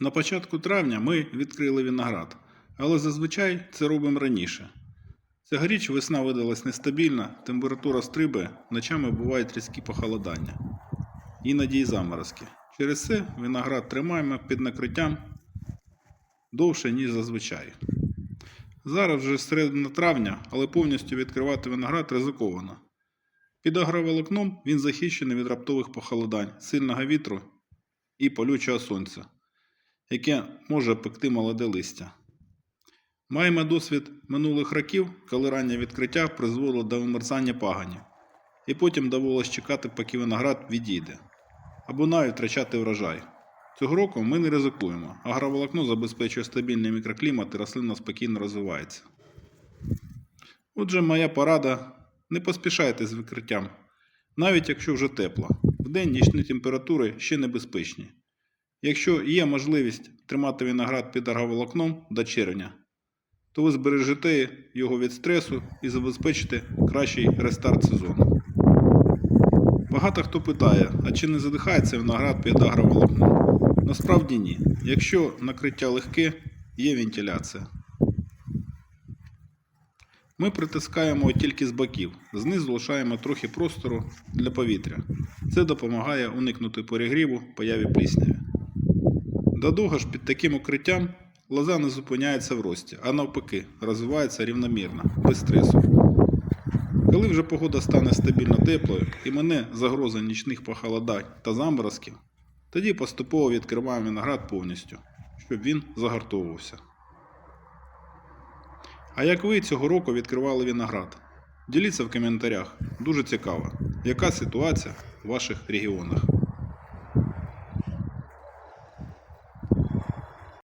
На початку травня ми відкрили виноград, але зазвичай це робимо раніше. Цьогоріч весна видалась нестабільна, температура стрибає, ночами бувають різкі похолодання. Іноді й заморозки. Через це виноград тримаємо під накриттям довше, ніж зазвичай. Зараз вже середина травня, але повністю відкривати виноград ризиковано. Під агроволокном він захищений від раптових похолодань, сильного вітру і палючого сонця, яке може пекти молоде листя. Маємо досвід минулих років, коли раннє відкриття призвело до вимерзання паганів, і потім довелося чекати, поки виноград відійде, або навіть втрачати врожай. Цього року ми не ризикуємо. Агроволокно забезпечує стабільний мікроклімат і рослина спокійно розвивається. Отже, моя порада не поспішайте з викриттям, навіть якщо вже тепло. Вдень нічні температури ще небезпечні. Якщо є можливість тримати виноград під агроволокном до червня, то ви збережете його від стресу і забезпечите кращий рестарт сезону. Багато хто питає, а чи не задихається виноград під агроволокном? Насправді ні. Якщо накриття легке, є вентиляція. Ми притискаємо тільки з боків, знизу лишаємо трохи простору для повітря. Це допомагає уникнути перегріву, появі плісняві. До ж, під таким укриттям лоза не зупиняється в рості, а навпаки, розвивається рівномірно, без стресу. Коли вже погода стане стабільно теплою і мене загроза нічних похолодань та заморозків, тоді поступово відкриваємо виноград повністю, щоб він загартовувався. А як ви цього року відкривали виноград? Діліться в коментарях. Дуже цікаво, яка ситуація в ваших регіонах.